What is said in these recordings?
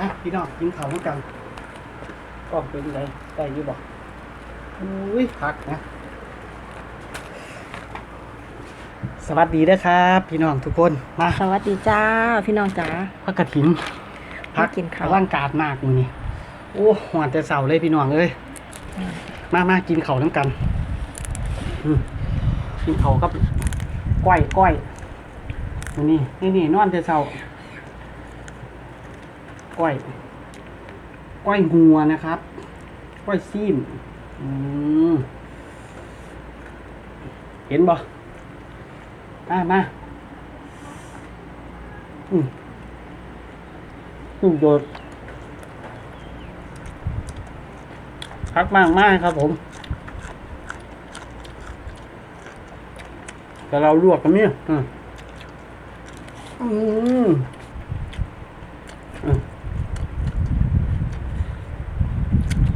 นะพี่น้องกินข้าวด้วยกันก็เป็นไรได้อยี่บอกอุ้ยพักนะ สวัสดีนะครับ พี่น้องทุกคนมาสวัสดีจ้า พี่น้องจ๋าพักกระถินมากินข้าวร่างกาดมากมือนี่โอ้หวานแต่เสาเลยพี่น้องเอ้ยมามากินข้าวน้ำกันอืมกินข้าวกับก้อยก้อยนี่นี่นี่นอนแต่เสา ก้อย ก้อยงัวนะครับ ก้อยซีมเห็นบ่มามาอืมลูกโดดพักมากมากครับผม แต่เราลวกกันเนี่ยอืม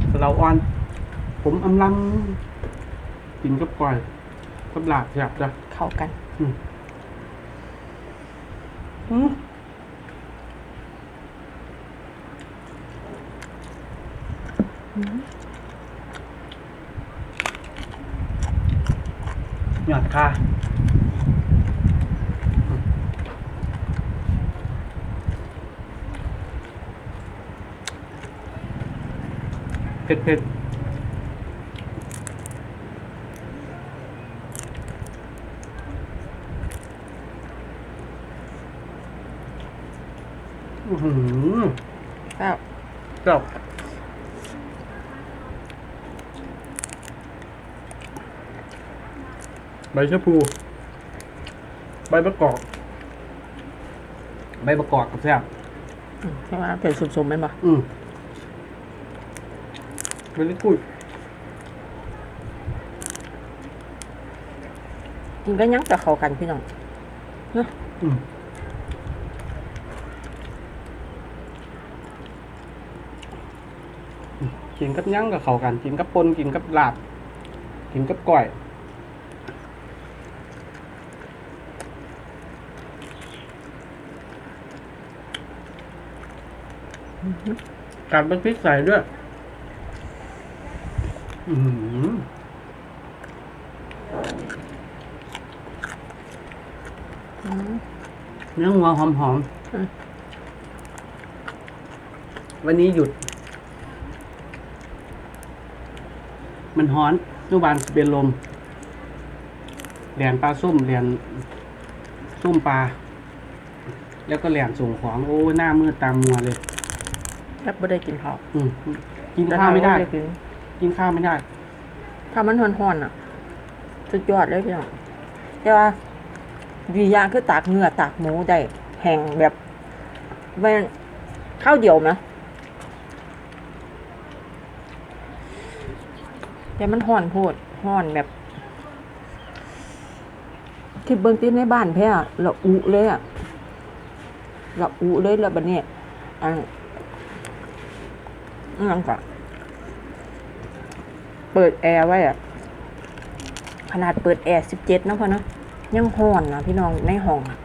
แต่ เราอ่อน ผมอำลำกินกับก้อยกับหลาบหยาบจ้ะ เข้ากันอืม อืมหยอดค่ะ เผ็ดเผ็ดอื้อหือแล้วครับใบชะพู ใบมะกอกใบมะกอกกับแซ่บอืมใช่ไหมเป็นสุ่มๆเป็นปะอืมเบลลี่ กุยกินก็ยังจะเข้ากันพี่น้องอืมกินกับหยั้งกับเขากัน กินกับปนกินกับลาบ กินกับก้อยกัดเป็นพริกใส่ด้วยอือหืออืม เนื้องัวหอมหอมๆอืมวันนี้หยุด มันฮ้อนนุบานสิเป็นลมเหรียญปลาส้มเหรียญส้มปลา แล้วก็เหรียญส่งของ โอ้ หน้ามืดตามมัวเลยแทบไม่ได้กินข้าวอืมกินข้าวไม่ได้แต่ถ กินข้าวไม่ได้ถ้ามันห่อนๆอะ สุดยอดเลยพี่น้องแต่ว่าดีอย่างคือตากเนื้อตากหมูได้แห้งแบบแม่นข้าวเดียวไหมแต่มันห่อนโพดห่อนแบบคิดเบิ่งติในบ้านแพ้อะละอุเลยอะละอุเลยล้วบัดนี้อันอันนั้นก็ เปิดแอร์ไว้อะขนาดเปิดแอร์สิบเจ็ดนะพ่อเนาะยังห่อนนะพี่น้องในห้องอะ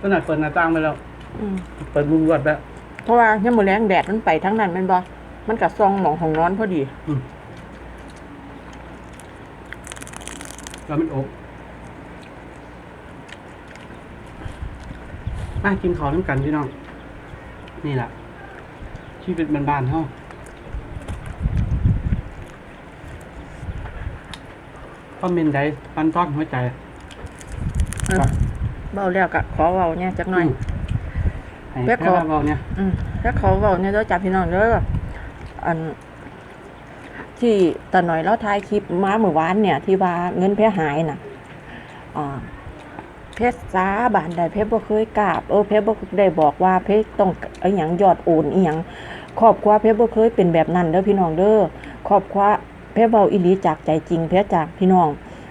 ก็หน่อยเปิดหน้าต่างไปแล้ว อืมเปิดมุมรวดแล้ว เพราะว่ายังมือแรงแดดมันไปทั้งนั้นแมันบ่มันกับซองหมองของนอนพอดีอืมแล้วมันอบมากินข้าวน้ำกันพี่น้อง นี่แหละที่เป็นบ้านๆเฮา อมเมนต์ใดปันต้อนหัวใจเออเบาแล้วกะขอเบาเนี่ยจักหน่อยมให้แม่แค่ขอ เราเนี่ย อืมถ้าเขาเบาเนี่ยเด้อจับพี่น้องเด้ออัน ที่ตาหน่อยเราถ่ายคลิปมาเมื่อวานเนี่ย ที่ว่าเงินเพชรหายน่ะอ่าเพชรสาบานใดเพชรบ่เคยกราบเออเพชรบ่ได้บอกว่าเพชรต้องไอ้หยังยอดโอนอีหยังครอบครัวเพชรบ่เคยเป็นแบบนั้นเด้อพี่น้องเด้อครอบครัว เพชรเบาอีหลีจากใจจริงเพชรจากพี่น้อง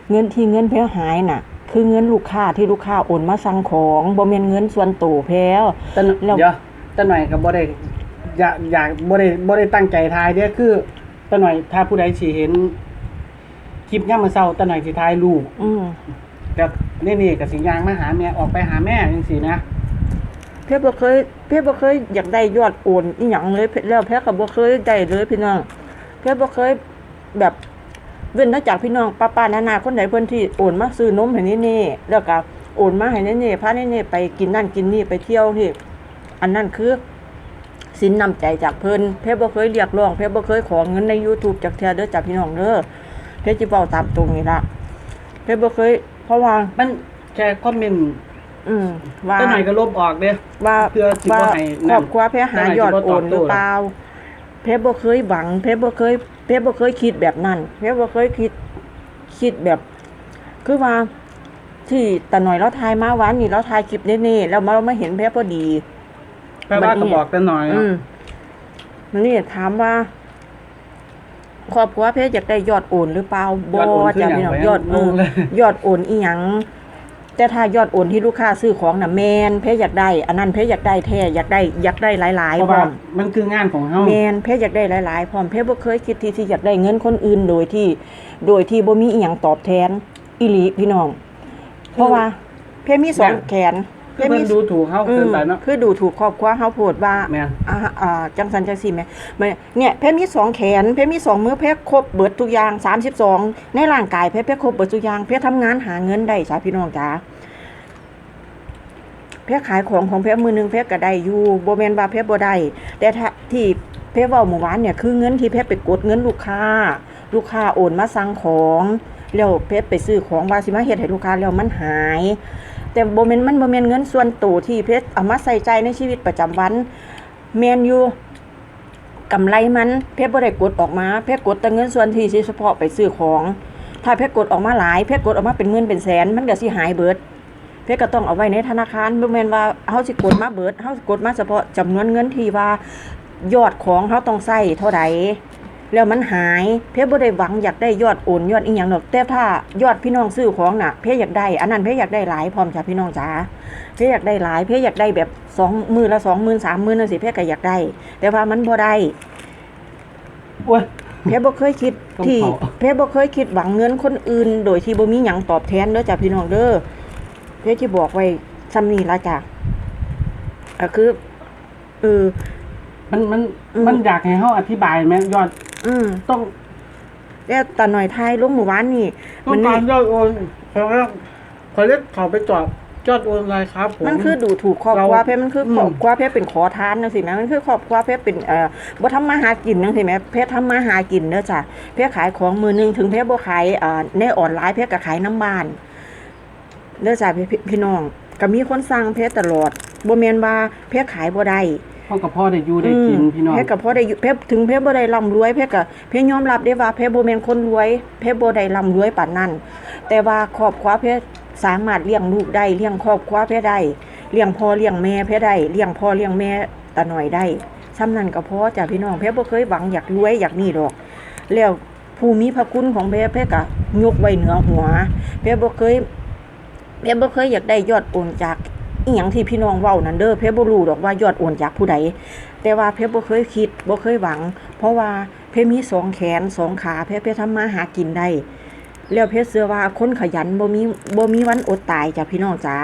เงินที่เงินเพชรหายน่ะ คือเงินลูกค้าที่ลูกค้าโอนมาสั่งของบ่แม่นเงินส่วนตัวแพ้วแต่หนแล้วเดี๋ยวแต่หน่อยกับบ่ได้อยากอยากบ่ได้บ่ได้ตั้งใจทายเด้อคือแต่หน่อยถ้าผู้ใดสิเห็นคลิปย่ามมื้อเช้าแต่หน่อยสิทายรูปอืมแต่นี่นี่กับสิยางมาหาแม่ออกไปหาแม่จังซี่นะเพชรบ่เคยเพชรบ่เคยอยากได้ยอดโอนอีหยังเลยเพชรแล้วเพชรก็บ่เคยได้เลยพี่น้องเพชรบ่เคย แบบเว้นนอกจากพี่น้องป้าๆนาๆคนใดเพิ่นที่โอนมาซื้อนมให้นี่นี่แล้วก็โอนมาให้นี่นี่พานี่นี่ไปกินนั่นกินนี่ไปเที่ยวนี่อันนั้นคือสินนำใจจากเพิ่นเพชรบ่เคยเรียกร้องเพชรบ่เคยขอเงินใน YouTube จากเทื่อเด้อจากพี่น้องเด้อเพชรสิเว้าตามตรงนี่ล่ะเพชรบ่เคย เพราะว่ามันแค่คอมเมนต์อืมว่าแต่หน่อยก็ลบออกเด้ว่าเพื่อสิบ่ว่าให้คนั่นรอบครัวเพชรหายอดโอนหรือเปล่าเพชรบ่เคยหวังเพชรบ่เคย เพชรบ่เคยคิดแบบนั้นเพชรบ่เคยคิดคิดแบบ คือว่า ที่ตาหน่อยเราทายมาหวานนี่เราทายคลิปแน่ๆแล้วมาเรามาเห็นเพชรพอดีแปลว่าก็บอกแต่หน่อยอืมนี่ถามว่าครอบครัวเพชรอยากได้ยอดโอนหรือเปล่าบ่ยอดโอนคือจ้ะหยังพี่น้องไปยอดงงเลยยอดโอนอีหยัง แต่ถ้ายอดโอนที่ลูกค้าซื้อของน่ะแมนเพชรอยากได้ อันนั้นเพชรอยากได้แท้อยากได้อยากได้หลายเพๆราะพร้ว่าอมมันคืองานของเฮาแมนเพชรอยากได้หลายๆพร้อมเพชรบ่เคยคิดที่ที่อยากได้เงินคนอื่นโดยที่ โดยที่บ่มีอีหยังตอบแทนอีหลีพี่น้อง เพราะว่าเพชรมีสองแขน คือมันดูถูกเฮาอืเกินมไปเนาะคือดูถูกครอบครัวเฮาโพดว่าแม่นอ่าอ่าจังสันจังสี่แม่แม่เนี่ยเพชรมีสองแขนเพชรมีสองมือเพชรครบเบิดทุกอย่างสามสิบสองในร่างกายเพชรเพชรครบเบิดทุกอย่างเพชรทำงานหาเงินได้จ้าพี่น้องจ้าเพชรขายของของเพชรมือหนึงเพชรก็ได้อยู่โบแมนว่าเพชรบ่ได้แต่ถ้าที่เพชรเว้าเมื่อวานเนี่ยคือเงินที่เพชรไปกดเงินลูกค้า ลูกค้าโอนมาสั่งของแล้วเพชรไปซื้อของว่าสิมาเฮ็ดให้ลูกค้าแล้วมันหาย แต่โบเมนมันโบเมนเงินส่วนตัวที่เพชรเอามาใส่ใจในชีวิตประจำวันแมนอยู่กำไรมันเพชรบ่ได้กดออกมาเพชรกดแต่เงินส่วนที่เฉพาะไปซื้อของ ถ้าเพชรกดออกมาหลายเพชรกดออกมาเป็นหมื่นเป็นแสน มันก็สิหายเบิด เพชรก็ต้องเอาไว้ในธนาคารบ่แม่นว่าเฮาสิกดมาเบิดเฮาสิกดมาเฉพาะจำนวนเงินที่ว่ายอดของเฮาต้องใช้เท่าใด แล้วมันหาย เพชรบ่ได้หวังอยากได้ยอดโอนยอดอีหยังดอกแต่ถ้ายอดพี่น้องซื้อของน่ะเพชรอยากได้อันนั้นเพชรอยากได้หลายพร้อมจ้ะพี่น้องจ๋าเพชรอยากได้หลายเพชรอยากได้แบบสองมือละสองหมื่นสามหมื่นนั่นสิเพชรก็อยากได้ แต่ว่ามันบ่ได้โอ้ยเพชรบ่เคยคิดต้องที่ขอเพชรบ่เคยคิดหวังเงินคนอื่น โดยที่บ่มีหยังตอบแทนเด้อจ้ะพี่น้องเด้อเพชรสิบอกไว้ซ้ำนี้ละจ้ะก็คือเออมันมันอืมมันอยากให้เฮาอธิบายแม่ยอด อืมต้องแล้วตาหน่อยทายลงหมู่บ้านนี่ต้อมังนกานี่รยอดโอนขอเรียกขอเรียกเขาไปจอดยอดโอนอะไรครับผมมันคือดูถูกครอบครัวเราเพชรมันคืออมครอบครัวเพชรเป็นขอทานจังซี่แหมมันคือครอบครัวเพชรเป็นเอ่อบ่ทำมาหากินจังซี่แหมเพชรทำมาหากินเด้อจ้ะเพชรขายของมือหนึงถึงเพชรบ่ขายเอ่อในออนไลน์เพชรก็ขายน้ำบ้านเด้อจ้ะพี่พี่พี่น้อง ก็มีคนสั่งเพชรตลอดบ่แม่นว่าเพชรขายบ่ได้พ่อกับพ่อได้อยู่ได้กินพี่น้องเพชรกับพ่อได้อยู่เพชรถึงเพชรบ่ได้ร่ำรวยเพชรก็เพชรยอมรับได้ว่าเพชรบ่แม่นคนรวยเพชรบ่ได้ร่ำรวยปานนั้น แต่ว่าครอบครัวเพชรสามารถเลี้ยงลูกได้เลี้ยงครอบครัวเพชรได้เลี้ยงพ่อเลี้ยงแม่เพชรได้เลี้ยงพ่อเลี้ยงแม่ตาหน่อยได้ซ้ำนั้นก็พอจ้ะพี่น้องเพชรบ่เคยหวังอยากรวยอยากนี่ดอก แล้วผู้มีพระคุณของเพชรเพชรก็ยกไว้เหนือหัวเพชรบ่เคย เพชรบ่เคยอยากได้ยอดโอนจากอีหยังที่พี่น้องเว้านั่นเด้อเพชรบ่รู้ดอกว่ายอดโอนจากผู้ใดแต่ว่าเพชรบ่เคยคิดบ่เคยหวัง เพราะว่าเพชรมีสองแขนสองขาเพชรเพชรทำมาหากินได้แล้วเพชรเชื่อว่าคนขยันบ่มีบ่มีวันอดตายจ้ะพี่น้องจ๋า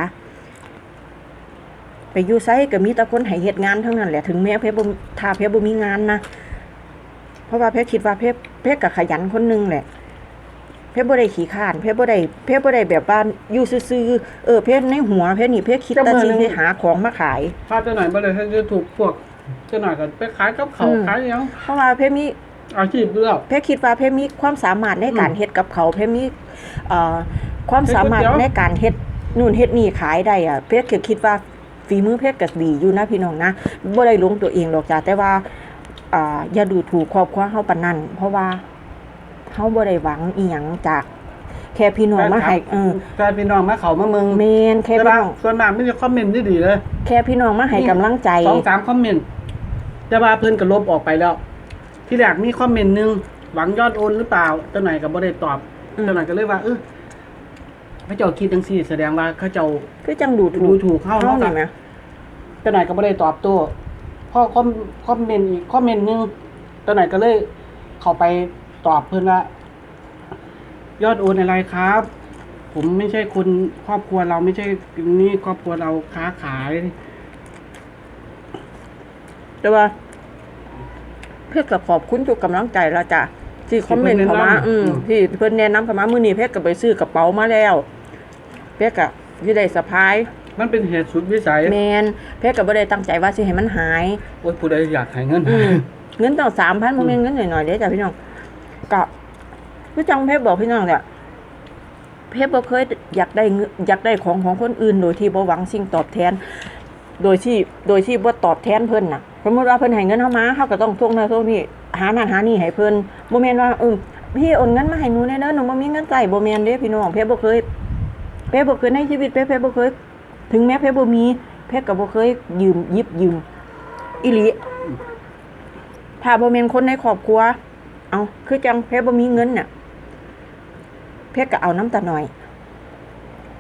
ไปอยู่ไสก็มีแต่คนให้เฮ็ดงานทั้งนั้นแหละถึงแม้เพชรบ่ถ้าเพชรบ่มีงานนะเพราะว่าเพชรคิดว่าเพชรเพชรก็ขยันคนหนึงแหละ เพชรบ่ได้ขี้ข้านเพชรบ่ได้เพชรบ่ได้แบบว่าอยู่ซื่อๆเออเพชรในหัวเพชรนี่เพชรคิดแต่สิให้หาของมาขายถ้าเจะหน่อยบ่เลยถ้าจะถูกพวกเจะหน่อยก็ไปขายกับเขาวอืมขายหยังเพราะว่าเพชรมี อาชีพเลือก เพชรคิดว่าเพชรมีความสามารถในการอืมเฮ็ดกับเขาวเพชรมีเอ่อความสามารถเฮ็ดก๋วยเตี๋ยว ในการเฮ็ดนู่นเฮ็ดนี่ขายได้อะเพชรก็คิดว่าฝีมือเพชรก็ดีอยู่นะพี่น้องนะบ่ได้ลงตัวเองหรอกจ้ะแต่ว่าอ่าอย่าดูถูกครอบครัวเฮาปานนั้นเพราะว่า เฮาบ่ได้หวังอีหยังจาก แค่พี่น้องมาให้เออแฟนพี่น้องมาเขามาเมืองแม่นแค่แต่พี่ว่าน้องส่วนมากไม่ได้คอมเมนต์ที่ดีเลย แค่พี่น้องมาให้กำลังใจสองสามคอมเมนต์แต่ว่าเพิ่นก็ลบออกไปแล้ว ที่แรกมีคอมเมนต์หนึงหวังยอดโอนหรือเปล่าเจ้าหน่อยก็บ่ได้ตอบอืมเจ้าหน่อยก็เลยว่าเออพระเจ้าคิดจังซี่แสดงว่าเขาเจ้าคือจังดูถูดูกถูกเฮาเฮาเนาะนี่แหมเจ้าหน่อยก็ไม่ได้ตอบโต้พอคอมคอมเมนต์อีกคอมเมนต์หนึงเจ้าหน่อยก็เลยเข้าไป ตอบเพื่อนว่ายอดโอนอะไรครับ ผมไม่ใช่คนครอบครัวเราไม่ใช่นี่ครอบครัวเราค้าขาย แต่ว่า เพชรก็ขอบคุณทุกกำลังใจแล้วจ้ะที่คอมเมนต์เข้ามาอืมที่เพิ่นแนะนำเข้ามามื้อนี้เพชรก็ไปซื้อกระเป๋ามาแล้ว เพชรก็สิได้สะพาย มันเป็นเหตุสุดวิสัยแมนเพชรก็บ่ได้ตั้งใจว่าสิให้มันหาย โอ้ยผู้ใดอยากให้เงิน อืมเงินตั้ง3,000บ่แม่นเงินหน่อยๆเด้จ้ะพี่น้อง ก็คือจังเพชรบอกพี่น้องแหละเพชรบ่เคยอยากได้อยากได้ของของคนอื่น โดยที่บ่หวังสิ่งตอบแทน โดยที่โดยที่บ่ตอบแทนเพิ่นน่ะสมมติว่าเพิ่นให้เงินเฮามาเฮาก็ต้องทวงนั่นทวงนี่หานั่นหานี่ให้เพิ่นบ่แม่นว่าเออพี่โอนเงินมาให้หนูแน่เด้อหนูบ่มีเงินใช้บ่แม่นเด้พี่น้องเพชรบ่เคยเพชรบ่เคยในชีวิตเพชรเพชรบ่เคย ถึงแม้เพชรบ่มีเพชรก็บ่เคยยืมยิบยืมอีหลีถ้าบ่แม่นคนในครอบครัว เอาคือจังเพชรบ่มีเงินน่ะเพชรก็เอาน้ำตาหน่อย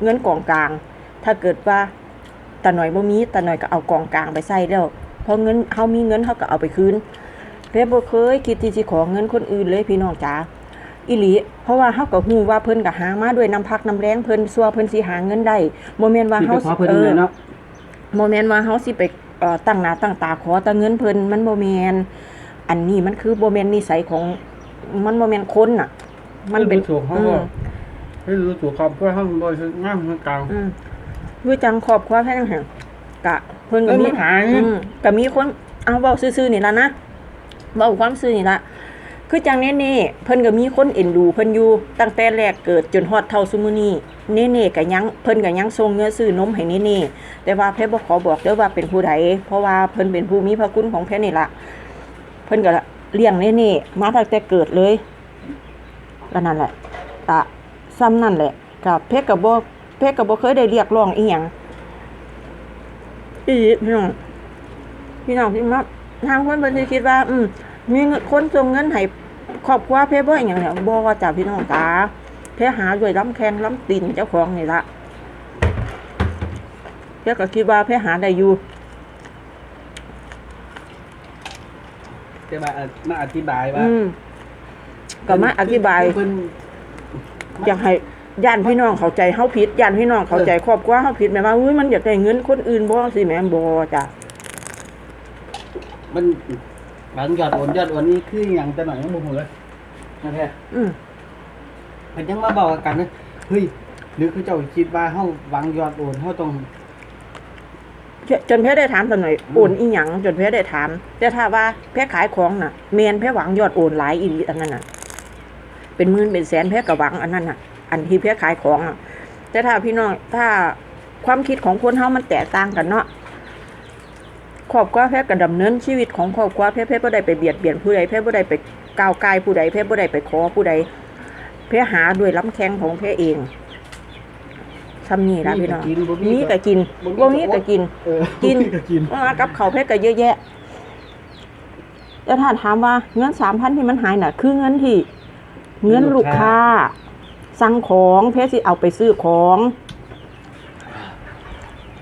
เงินกองกลาง ถ้าเกิดว่าตาหน่อยบ่มีตาหน่อยก็เอากองกลางไปใส่แล้วพอเงินเฮามีเงินเฮาก็เอาไปคืนเพชรบ่เคยคิดที่สิขอเงินคนอื่นเลยพี่น้องจ๋าอีหลีเพราะว่าเฮาก็ฮู้ว่าเพิ่นก็หามาด้วยน้ำพักน้ำแรงเพิ่นซัวเพิ่นสิหาเงินได้บ่แม่นว่าที่เฮาไปขอเพิ่นเลยเนาะโมเมนต์ว่าเฮาสิไปเอ่อตั้งหน้าตั้งตาขอแต่เงินเพิ่นมันบ่แม่น อันนี้มันคือบ่แม่นนิสัยของมันบ่แม่นคนน่ะ มันเป็นถูกเขาอืก็มไม่รู้ถูกครอบครัวเขาบ่คืองามคือกลางอืมคือจังครอบครัวแค่นั้นแหงกะ เพิ่นก็เอ้ยมีมันหายอืมก็มีคนเอาเว้าซื่อๆนี่ล่ะนะเว้าความซื่อนี่ล่ะคือจังเน่ๆเพิ่นก็มีคนเอ็นดูเพิ่นอยู่ตั้งแต่แรกเกิดจนฮอดเท่าซุมื้อนี้เน่ๆก็ยังเพิ่นก็ยังส่งเงินซื้อนมให้เน่ๆแต่ว่าเพชรบ่ขอบอกเด้อว่าเป็นผู้ใดเพราะว่าเพิ่นเป็นผู้มีพระคุณของเพชรนี่ล่ะ เพิ่นก็เลี้ยงเน่ๆมาตั้งแต่เกิดเลยก็นั่นแหละกะซ้ำนั่นแหละกับเพชรก็บ่เพชรก็บ่เคยได้เรียกร้องอีหยังอีพี่น้องพี่น้องที่มาทางคนเพิ่นสิคิดว่า อืมมีเงินคนส่งเงินให้ครอบครัวเพบ่อหย่างเนี่ยบ่ว่าจ้าพี่น้องตาเพหาด้วยล้ำแข้งล้ำตีนเจ้าของนี่ละเพก็คิดว่าเพหาได้อยู่ จะมามาอธิบายว่าอืมก็มาอธิบายเพิ่นอยากให้ย่านพี่น้องเข้าใจเฮาผิดย่านพี่น้องเข้าใจครอบครัวเฮาผิดแม่ว่าอุ้ยมันอยากได้เงินคนอื่นบ่สิแม่นบ่จ้ะมันบางยอดโอนยอดโอนนี่คือหยังแต่หน่อยยังบ่ฮู้เลยนั่นแหละอืมมันยังมาบอกกันนะเฮ้ยหรือคือเจ้าคิดว่าเฮาหวังยอดโอนเฮาต้อง จนเพชรได้ถามตอนหน่อยโอนอีหยังจนเพชรได้ถาม แต่ถ้าว่าเพชรขายของน่ะเมนเพชรหวังยอดโอนหลายอีหลีอันนั้นน่ะ เป็นหมื่นเป็นแสนเพชรก็หวังอันนั้นน่ะ อันที่เพชรขายของอะ แต่ถ้าพี่น้องถ้าความคิดของคนเฮามันแตกต่างกันเนาะครอบครัวเพชรก็ดำเนินชีวิตของครอบครัวเพชรเพชรบ่ได้ไปเบียดเบียนผู้ใดเพชรบ่ได้ไปก้าวไกายผู้ใดเพชรบ่ได้ไปขอผู้ใดเพชรหาด้วยล้ำแข้งของเพชรเอง ทำนี่ละพี่น้องมีก็กินบ่มีมีก็ก็กินบ่มีก็กินเออกินก็กินมากับเขาวเพชรก็เยอะแยะแล้วถ้าถามว่าเงินสามพันที่มันหายน่ะ คือเงินที่เงินลูกค้า สั่งของเพชรสิเอาไปซื้อของ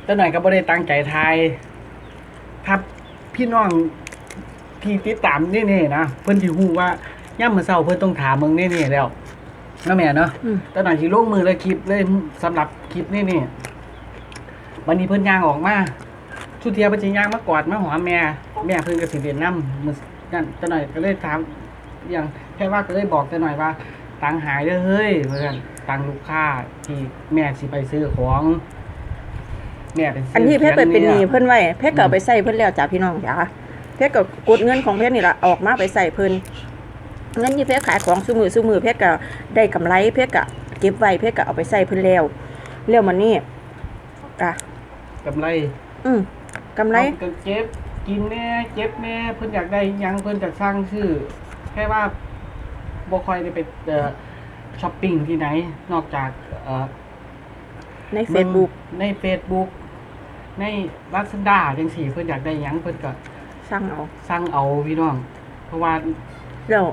แต่หน่อยก็บ่ได้ตั้งใจทายถ้าพี่น้องที่ติดตามแน่ๆนะเพิ่นสิฮู้ว่าย่ามมื้อเช้าเพิ่นต้องถามมึงแน่ๆแล้วเนาะแม่เนาะอืมแต่หน่อยสิลงมือเลยคลิปเลยสำหรับ คลิปนี่นี่วันนี้เพิ่นย่างออกมาชุดเทียเพิ่นสิย่างมากอดมาหอมแม่ แม่เพิ่นก็สิเรียนนำมื้อนั่นแต่หน่อยก็เลยถามอย่างแค่ว่าก็เลยบอกแต่หน่อยว่า ตังค์หายเด้อเฮ้ยเพื่อนตังค์ลูกค้าที่แม่สิไปซื้อของแม่เป็นซื้อันที่เพชรไปเป็นหนี้แขเพิ่นไว้เพชรก็เอาไปใส่เพิ่นแล้วจ้าพี่น้องจ้าเพชรก็กดเงินของเพชรนี่ละออกมาไปใส่เพิ่นเงินที่เพชรขายของซุมือซุมือเพชรก็ได้กำไรเพชรก็เก็บไว้เพชรก็เอาไปใส่เพิ่นแล้ว แล้วมันนี่อะกำไรอืมกำไรเอาก็เจ็บกินแน่เจ็บแน่เพิ่นอยากได้หยังเพิ่นจะสร้างชื่อแค่ว่าบ่ค่อยได้ไปเอ่อช้อปปิ้งที่ไหน นอกจากเอ่อ ใน Facebook ใน Facebook ใน Lazada จังซี่เพิ่นอยากได้หยังเพิ่นก็สั่งเอา สั่งเอาพี่น้อง เพราะว่า แล้ว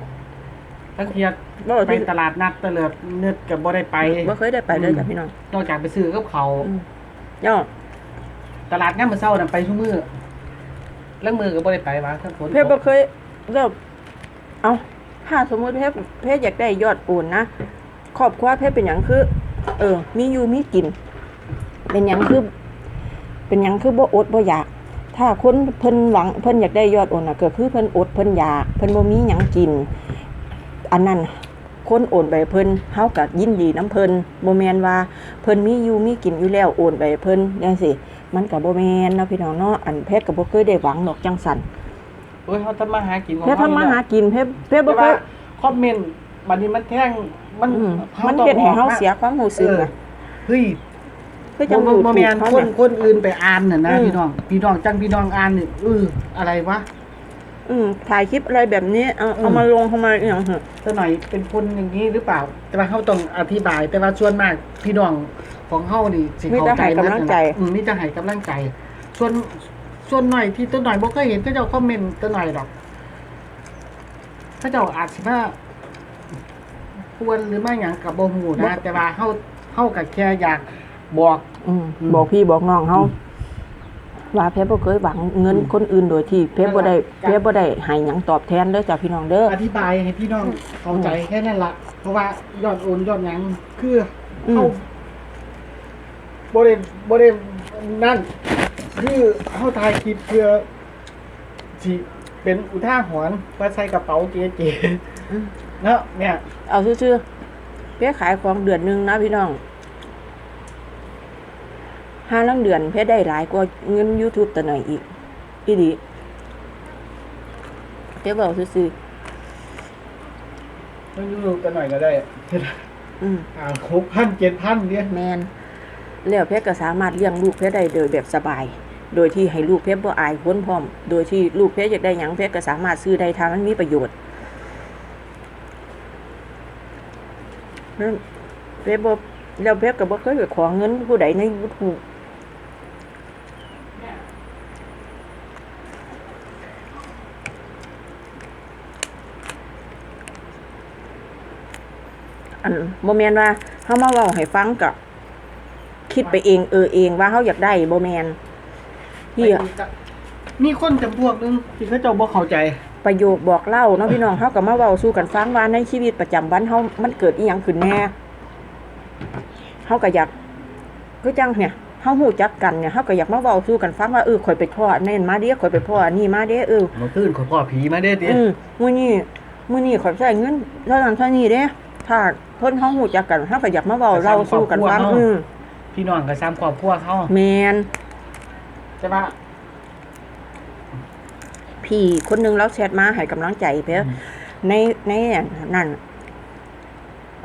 ตั้งเทียบ่ไปที่ตลาดนัดตะเลิดเนิดก็บ่ได้ไปบ่เคยได้ไปเลยจ้ะพี่น้องนอกจากไปซื้อกับเขาวอืมย่อตลาดงามมื้อเช้าน่ะไปซุมื้อแล้วมือก็บ่ได้ไปวะถ้าฝนตก เพชรบ่เคยเริ่มเอาถ้าสมมุติเพชรเพชรอยากได้ยอดโอนนะครอบครัวเพชรเป็นหยังคือ เออ มีอยู่มีกิน เป็นหยังคือ เป็นหยังคือบ่อดบ่อยาก ถ้าคนเพิ่นหวังเพิ่นอยากได้ยอดโอนน่ะก็คือเพิ่นอดเพิ่นอยากเพิ่นบ่มีหยังกิน อันนั้นคนโอนไปเพิ่นเฮาก็ยินดีน้ำเพิ่นบ่แม่นว่าเพิ่นมีอยู่มีกินอยู่แล้วโอนไปเพิ่นจังซี่มันก็บ่แม่นเนาะพี่น้องเนาะอันเพชรก็บ่เคยได้หวังดอกจังซั่นโอ้ยเขาทำมาหากินของเพชรเขาทำมาหากินเพชรเพชรบ่แต่เคว่ายคอมเมนต์บัดนี้มันแท่งมันอืมขามันต้องเฮ็ดให้เฮาออกมเสียความรู้สึกเออน่ะเฮ้ยคือจังบ่ดูบ่ถูแม่กนเขาคนน่ะคนอื่นไปอ่านน่ะนะอืมพี่น้องพี่น้องจังพี่น้องอ่านนี่เอออะไรวะ อืมถ่ายคลิปอะไรแบบนี้ เอาเอาอืมมาลงเข้ามาอหย่างเหอะตัวหน่อยเป็นคนอย่างนี้หรือเปล่า แต่ว่าเขาต้องอธิบาย แต่ว่าส่วนมากพี่น้องของเฮานี่สิมีเข้าแต่ใจให้กำลังใจ อืมมีแต่ให้กำลังใจ ส่วนส่วนหน่อยที่ตัวหน่อยบ่เคยเห็นก็เจ้าคอมเมนต์ตัวหน่อยดอกเขาเจ้าอาจสิว่าควรหรือไม่หยังกับบ่ฮู้นะ แต่ว่าเฮาเฮาก็แค่อยากบอกอืมอืมบอกพี่บอกน้องเฮา ว่าเพชรบ่เคยหวังเงินอืมคนอื่นโดยที่เพชรบ่ได้ครับเพชรบ่ได้ให้หยังตอบแทนเด้อจ้ะพี่น้องเด้ออธิบายให้พี่น้องเข้าใจแค่นั้นละเพราะว่ายอดโอนยอดหยังคืออืมเขาบริบรินั่น คือเขาถ่ายคลิปเพื่อที่เป็นอุท่าหรณ์ว่าใส่กระเป๋าเก๋อืมๆเนาะเนี่ย เอาซื่อๆเพชรขายของเดือนหนึงนะพี่น้อง ห้าลังเดือนเพชรได้หลายกว่าเงิน YouTube แต่หน่อยอีก อีดีเพชรบอกซื่อต้องยูกันหน่อยก็ได้ๆอืม อ่าหกพันเจ็ดพันเนี่ยแมนแล้วเพชรก็สามารถเลี้ยงลูกเพชรได้โดยแบบสบาย โดยที่ให้ลูกเพชรบ่อายพ้นพร้อม โดยที่ลูกเพชรอยากได้หยังเพชรก็สามารถซื้อได้ทางมันมีประโยชน์นั่นเพชรบ่แล้วเพชรก็บ่เคยไปขอเงินผู้ใดใน YouTube อันบ่แม่นว่าเฮามาเว้าให้ฟังก็คิดไปเองเออเองว่าเฮาอยากได้บ่แม่นที่มีคนจำพวกนึงที่เขาเจ้าบ่เข้าใจประโยคบอกเล่าเนาะพี่น้องเฮาก็มาเว้าสู่กันฟังว่าในชีวิตประจำวันเฮามันเกิดอีหยังขึ้นแน่เฮาก็อยากคือจังเนี่ยเฮาฮู้จักกันเนี่ยเฮาก็อยากมาเว้าสู่กันฟังว่าเออข่อยไปพ่ออันนั่นมาเด้ข่อยไปพ่ออันนี้มาเด้เออเมื่อคืนขอยพ่อผีมาเด้ติอืมมื้อนี้มื้อนี้ข่อยใช้เงินเท่านั้นเท่านี้เด้ ถ้าเพิ่นเฮาฮู้จักกันเฮาก็อยากมาเว้าเล่าสู่กันฟังอืมพี่น้องก็ซ้ำครอบครัวเขาแม่นใช่ปะพี่คนหนึงแล้วแชทมาให้กำลังใจเพื่อในในนั่น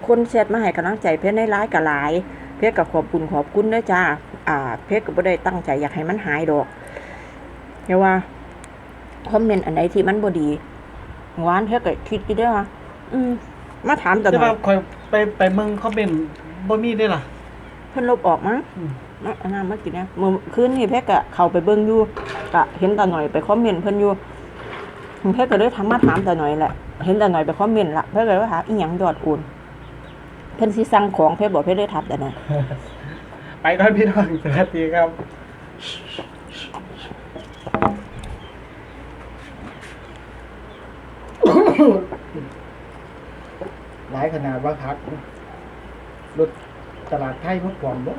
คนแชทมาให้กำลังใจเพื่อในร้ายกับหลาย เพื่อกับขอบคุณขอบคุณด้วยจ้า อ่า เพื่อกับบ่ได้ตั้งใจอยากให้มันหายดอกเรียกว่าคอมเมนต์อันไหนที่มันบ่ดีหวานเพื่อก็คิดอยู่เด้อว่าอืม มาถามแต่หแต่น่อว่ายคอยไปไปเมืองเขาเป็นบ่มีได้ล่ะ เพิ่นลบออกมั้งอืมมาอันนั้นมากินนะเมื่อคืนนี่เพ่ก็เข้าไปเบิ่งอยู่ก็เห็นตาหน่อยไปคอมเมนต์เพิ่นอยู่เพ่ก็เลยถามมาถามตาหน่อยแหละเห็นตาหน่อยไปคอมเมนต์ละเพ่ก็เลยว่าหาอีหยังยอดโอนเพิ่นสิสั่งของเพ่บอกเพ่เลยทับตาหน่อย ไปก่อนพี่น้องสวัสดีครับ หลายขนาดว่าพักรถตลาดไทยมดกวมบ่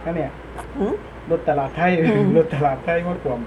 ใช่เนี่ยหือรถตลาดไทยอืมรถตลาดไทยมดกวม